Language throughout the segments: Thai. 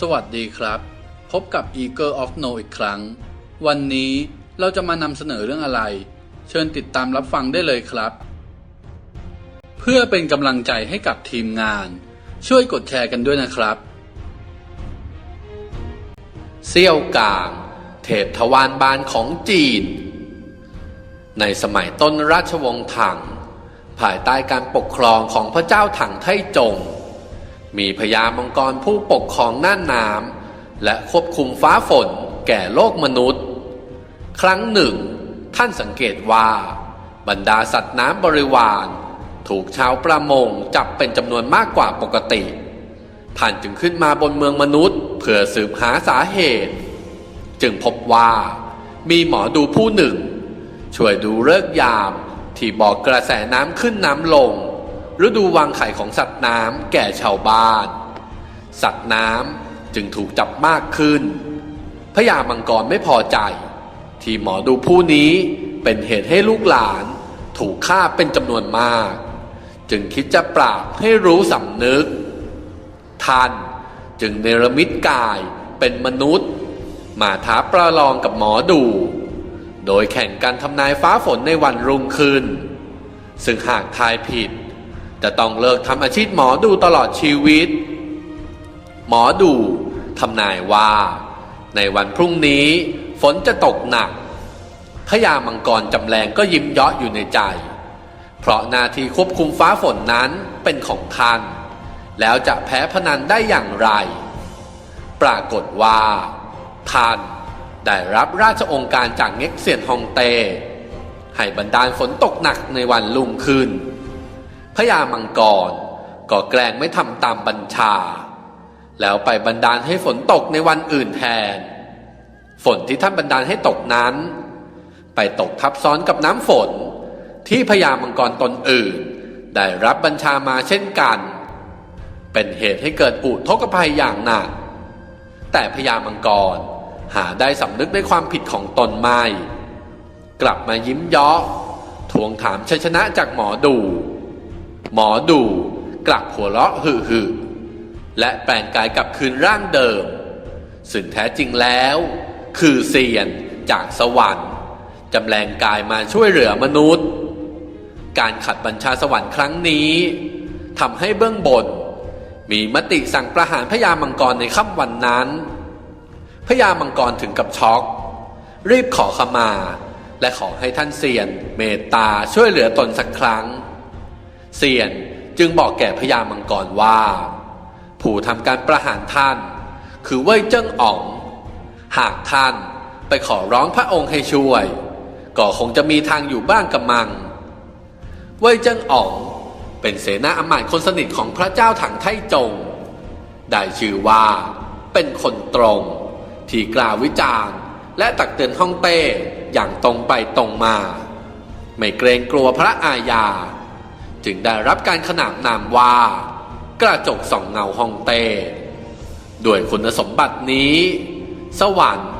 สวัสดีครับ พบกับ Eagle of No อีกครั้ง วันนี้เราจะมานำเสนอเรื่องอะไร เชิญติดตามรับฟังได้เลยครับ เพื่อเป็นกำลังใจให้กับทีมงาน ช่วยกดแชร์กันด้วยนะครับ เซี่ยวกาง เทพทวารบานของจีน ในสมัยต้นราชวงศ์ถัง ภายใต้การปกครองของพระเจ้าถังไทจง มีพญามังกรผู้ปกครองน่านน้ำและควบคุมฟ้าฝนแก่โลกมนุษย์ ครั้งหนึ่ง ท่านสังเกตว่า บรรดาสัตว์น้ำบริวาร ถูกชาวประมงจับเป็นจำนวนมากกว่าปกติ ท่านจึงขึ้นมาบนเมืองมนุษย์ เพื่อสืบหาสาเหตุ จึงพบว่า มีหมอดูผู้หนึ่ง ช่วยดูเลิกยามที่บอกกระแสน้ำขึ้นน้ำลง ฤดูวางไข่ของสัตว์น้ำแก่ชาวบ้าน สัตว์น้ำจึงถูกจับมากขึ้น พญามังกรไม่พอใจ ที่หมอดูผู้นี้เป็นเหตุให้ลูกหลานถูกฆ่าเป็นจำนวนมาก จึงคิดจะปราบให้รู้สำนึก ท่านจึงเนรมิตกายเป็นมนุษย์ มาท้าประลองกับหมอดู โดยแข่งกันทำนายฟ้าฝนในวันรุ่งขึ้น ซึ่งหากทายผิด จะต้องเลิกทำอาชีพหมอดูตลอดชีวิต หมอดูทำนายว่า ในวันพรุ่งนี้ฝนจะตกหนักพญามังกรจำแรงก็ยิ้มเยาะอยู่ในใจ เพราะนาทีควบคุมฟ้าฝนนั้นเป็นของท่าน แล้วจะแพ้พนันได้อย่างไร ปรากฏว่า ท่านได้รับราชองค์การจากเง็กเซียนฮองเต้ให้บรรดาลฝนตกหนักในวันลุ่งขึ้น พญามังกร ก็แกล้งไม่ทำตามบัญชา แล้วไปบันดาลให้ฝนตกในวันอื่นแทน ฝนที่ท่านบันดาลให้ตกนั้น ไปตกทับซ้อนกับน้ำฝน ที่พญามังกรตนอื่น ได้รับบัญชามาเช่นกัน เป็นเหตุให้เกิดอุทกภัยอย่างหนัก แต่พญามังกรหาได้สำนึกในความผิดของตนไม่ กลับมายิ้มเยาะทวงถามชัยชนะจากหมอดู หมอดูกลับหัวเราะหึ่และแปลงกายกลับคืนร่างเดิม ซึ่งแท้จริงแล้ว คือเซียนจากสวรรค์จำแรงกายมาช่วยเหลือมนุษย์ การขัดบัญชาสวรรค์ครั้งนี้ทำให้เบื้องบน มีมติสั่งประหารพญามังกรในค่ำวันนั้น พญามังกรถึงกับช็อก รีบขอขมา และขอให้ท่านเซียนเมตตาช่วยเหลือตนสักครั้ง เซียนจึงบอกแก่พญามังกรว่า ผู้ทำการประหารท่าน คือเว่ยเจิ้งอ๋อง หากท่านไปขอร้องพระองค์ให้ช่วย ก็คงจะมีทางอยู่บ้างกำมัง เว่ยเจิ้งอ๋องเป็นเสนาอำมาตย์คนสนิทของพระเจ้าถังไทจง ได้ชื่อว่าเป็นคนตรง ที่กล่าววิจารณ์ และตักเตือนฮ่องเต้อย่างตรงไปตรงมา ไม่เกรงกลัวพระอาญา จึงได้รับการขนานนามว่า กระจกส่องเงาฮ่องเต้ด้วยคุณสมบัตินี้ สวรรค์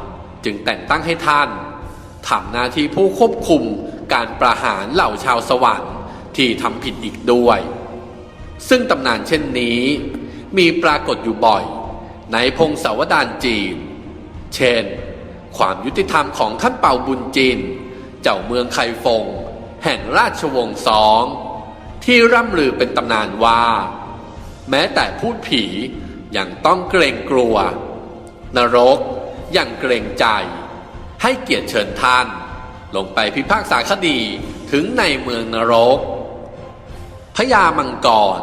จึงแต่งตั้งให้ท่านทำหน้าที่ผู้ควบคุมการประหารเหล่าชาวสวรรค์ที่ทำผิดอีกด้วย ซึ่งตำนานเช่นนี้ มีปรากฏอยู่บ่อย ในพงศาวดารจีน เช่น ความยุติธรรมของท่านเป่าบุญจินเจ้าเมืองไคฟง แห่งราชวงศ์สอง ที่ร่ำลือเป็นตำนานว่า แม้แต่พูดผียังต้องเกรงกลัว นรกยังเกรงใจ ให้เกียรติเชิญท่าน ลงไปพิพากษาคดีถึงในเมืองนรกพญามังกร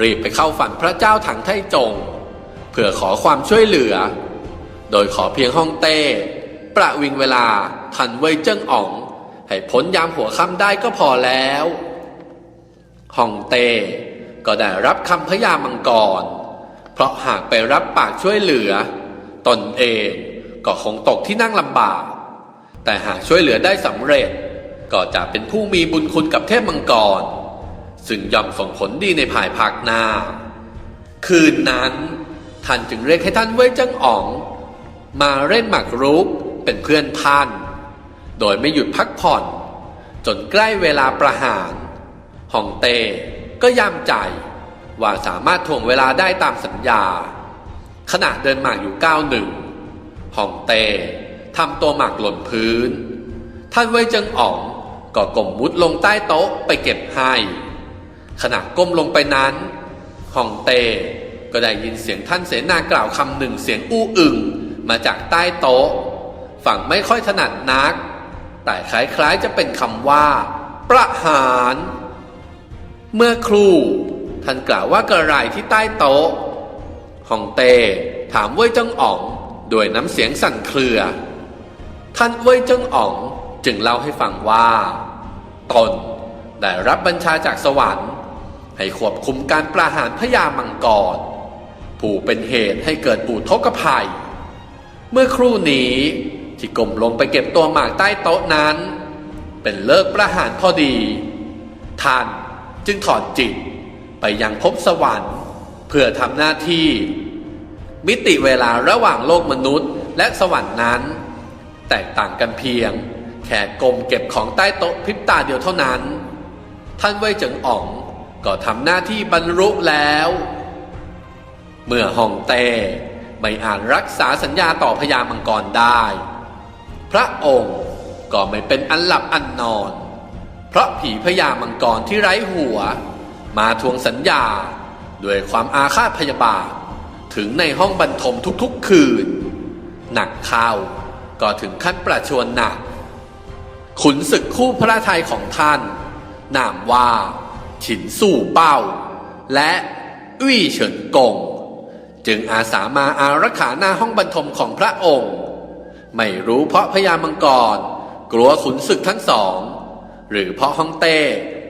รีบไปเข้าฝันพระเจ้าถังไทจง เพื่อขอความช่วยเหลือ โดยขอเพียงห้องเต้ ประวิงเวลาทันเว่ยเจิ้งอ๋อง ให้พ้นยามหัวค่ำได้ก็พอแล้ว ฮ่องเต้ก็ได้รับคำพญามังกร เพราะหากไปรับปากช่วยเหลือ ตนเองก็คงตกที่นั่งลำบาก แต่หากช่วยเหลือได้สำเร็จ ก็จะเป็นผู้มีบุญคุณกับเทพมังกร ซึ่งย่อมส่งผลดีในภายภาคหน้า คืนนั้นท่านจึงเรียกให้ท่านเว่ยจิ้งอ๋อง มาเล่นหมากรุกเป็นเพื่อนท่าน โดยไม่หยุดพักผ่อน จนใกล้เวลาประหาร ฮ่องเต้ก็ย่ำใจ ว่าสามารถถ่วงเวลาได้ตามสัญญา ขณะเดินหมากอยู่ก้าวหนึ่งฮ่องเต้ทำตัวหมากหล่นพื้น ท่านเว่ยเจิงอ๋องก็ก้มมุดลงใต้โต๊ะไปเก็บให้ ขณะก้มลงไปนั้นฮ่องเต้ก็ได้ยินเสียงท่านเสนากล่าวคำหนึ่งเสียงอู้อึงมาจากใต้โต๊ะ ฝั่งไม่ค่อยถนัดนัก แต่คล้ายๆจะเป็นคำว่า ประหาร เมื่อครู่ท่านกล่าวว่ากระไรที่ใต้โต๊ะฮ่องเต้ถามเว่ยจิ้งอ๋องด้วยน้ำเสียงสั่นเครือ ท่านเว่ยจิ้งอ๋องจึงเล่าให้ฟังว่า ตนได้รับบัญชาจากสวรรค์ ให้ควบคุมการประหารพญามังกร ผู้เป็นเหตุให้เกิดอุทกภัย เมื่อครู่นี้ที่ก้มลงไปเก็บตัวหมากใต้โต๊ะนั้น เป็นเลิกประหารพอดี ท่าน จึงถอดจิตไปยังภพสวรรค์ เพื่อทำหน้าที่ มิติเวลาระหว่างโลกมนุษย์ และสวรรค์นั้น แตกต่างกันเพียง แค่กลมเก็บของใต้โต๊ะพริบตาเดียวเท่านั้น ท่านเว่ยเจิงอ๋องก็ทำหน้าที่บรรลุแล้ว เมื่อฮ่องเต้ไม่อาจรักษาสัญญาต่อพญามังกรได้ พระองค์ก็ไม่เป็นอันหลับอันนอน เพราะผีพญามังกรที่ไร้หัว มาทวงสัญญาด้วยความอาฆาตพยาบาทถึงในห้องบรรทมทุกๆคืน หนักเข้าก็ถึงขั้นประชวนหนัก ขุนศึกคู่พระไทยของท่าน นามว่า ฉินสู่เป้า และอี้ยเฉินกง จึงอาสามาอารักขาหน้าห้องบรรทมของพระองค์ ไม่รู้เพราะพญามังกร กลัวขุนศึกทั้งสอง หรือเพราะฮ่องเต้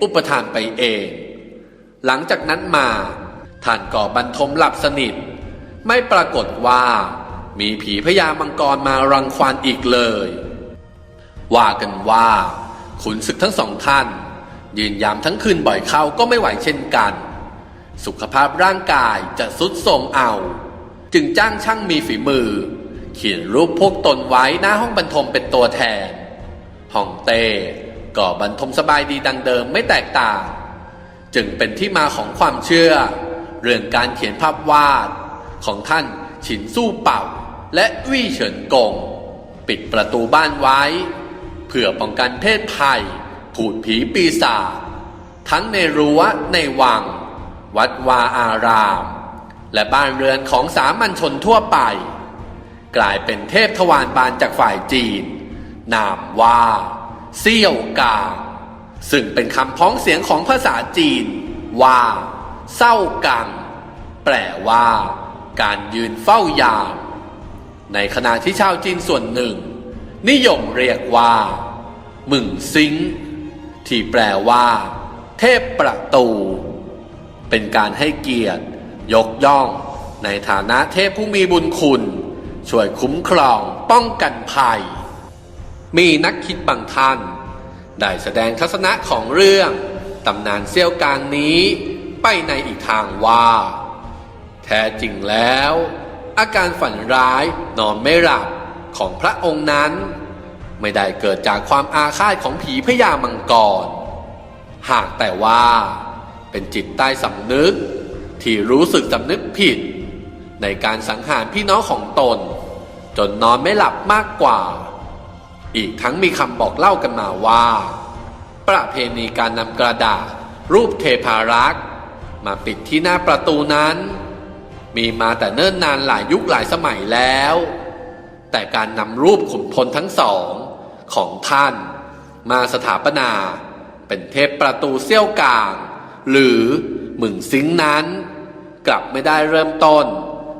อุปทานไปเอง หลังจากนั้นมาท่านก่อบรรทมหลับสนิท ไม่ปรากฏว่ามีผีพญามังกรมารังควานอีกเลย ว่ากันว่า ขุนศึกทั้งสองท่าน ยืนยามทั้งคืนบ่อยเข้าก็ไม่ไหวเช่นกัน สุขภาพร่างกายจะสุดโทรมเอา จึงจ้างช่างมีฝีมือ เขียนรูปพวกตนไว้หน้าห้องบรรทมเป็นตัวแทนฮ่องเต้ ก็บรรทมสบายดีดังเดิมไม่แตกต่าง จึงเป็นที่มาของความเชื่อ เรื่องการเขียนภาพวาด ของท่านฉินสู้เป่า และวี่เฉินกง ปิดประตูบ้านไว้ เพื่อป้องกันเพศภัย ผูดผีปีศาจทั้งในรั้วในวัง วัดวาอาราม และบ้านเรือนของสามัญชนทั่วไป กลายเป็นเทพทวารบานจากฝ่ายจีน นามว่า เซี่ยวกา ซึ่งเป็นคำพ้องเสียงของภาษาจีน ว่าเศร้ากัง แปลว่า การยืนเฝ้ายาม ในขณะที่ชาวจีนส่วนหนึ่ง นิยมเรียกว่า มึงซิงที่แปลว่า เทพประตู เป็นการให้เกียรติ ยกย่อง ในฐานะเทพผู้มีบุญคุณ ช่วยคุ้มครองป้องกันภัย มีนักคิดบางท่าน ได้แสดงทัศนะของเรื่องตำนานเซี่ยวกางนี้ไปในอีกทางว่า แท้จริงแล้ว อาการฝันร้ายนอนไม่หลับของพระองค์นั้น ไม่ได้เกิดจากความอาฆาตของผีพญามังกร หากแต่ว่าเป็นจิตใต้สำนึกที่รู้สึกสำนึกผิด ในการสังหารพี่น้องของตน จนนอนไม่หลับมากกว่า อีกทั้งมีคำบอกเล่ากันมาว่า ประเพณีการนำกระดาษ รูปเทพารักษ์ มาปิดที่หน้าประตูนั้น มีมาแต่เนิ่นนานหลายยุคหลายสมัยแล้ว แต่การนำรูปขุนพลทั้งสองของท่านมาสถาปนาเป็นเทพประตูเซี่ยวกลาง หรือหมึงซิงนั้น กลับไม่ได้เริ่มต้น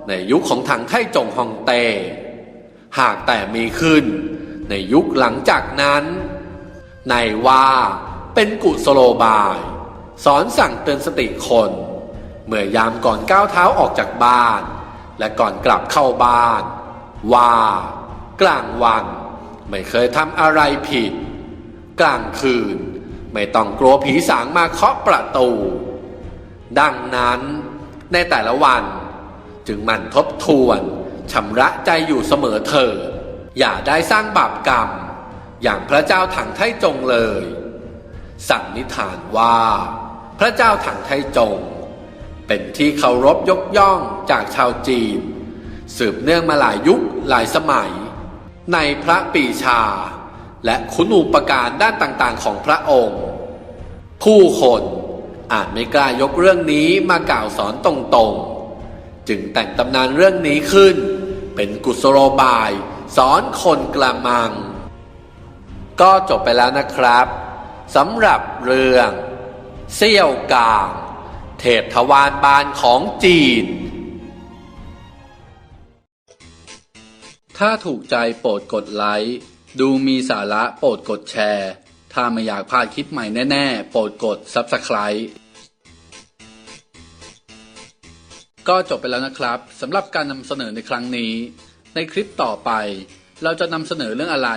ในยุคของถังไทจงฮองเต หากแต่มีขึ้น ในยุคหลังจากนั้นในว่าเป็นกุศโลบาย สอนสั่งเตือนสติคน เมื่อยามก่อนก้าวเท้าออกจากบ้าน และก่อนกลับเข้าบ้าน ว่า กลางวันไม่เคยทำอะไรผิด กลางคืนไม่ต้องกลัวผีสางมาเคาะประตู ดังนั้นในแต่ละวันจึงหมันทบทวนชำระใจอยู่เสมอเถิด อย่าได้สร้างบาปกรรม อย่างพระเจ้าถังไทจงเลย สันนิษฐานว่า พระเจ้าถังไทจง เป็นที่เคารพยกย่องจากชาวจีน สืบเนื่องมาหลายยุคหลายสมัย ในพระปีชา และคุณูปการด้านต่างๆของพระองค์ ผู้คนอาจไม่กล้ายกเรื่องนี้มากล่าวสอนตรงๆ จึงแต่งตำนานเรื่องนี้ขึ้น เป็นกุศโลบาย สอนคนกระมัง ก็จบไปแล้วนะครับสำหรับเรื่อง เซี่ยวกาง เทพทวารบานของจีน ถ้าถูกใจโปรดกดไลค์ดูมีสาระโปรดกดแชร์ ถ้าไม่อยากพลาดคลิปใหม่แน่ ๆ โปรดกด Subscribe ก็จบไปแล้วนะครับสำหรับการนำเสนอในครั้งนี้ ในคลิปต่อไป เราจะนำเสนอเรื่องอะไร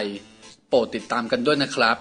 โปรดติดตามกันด้วยนะครับ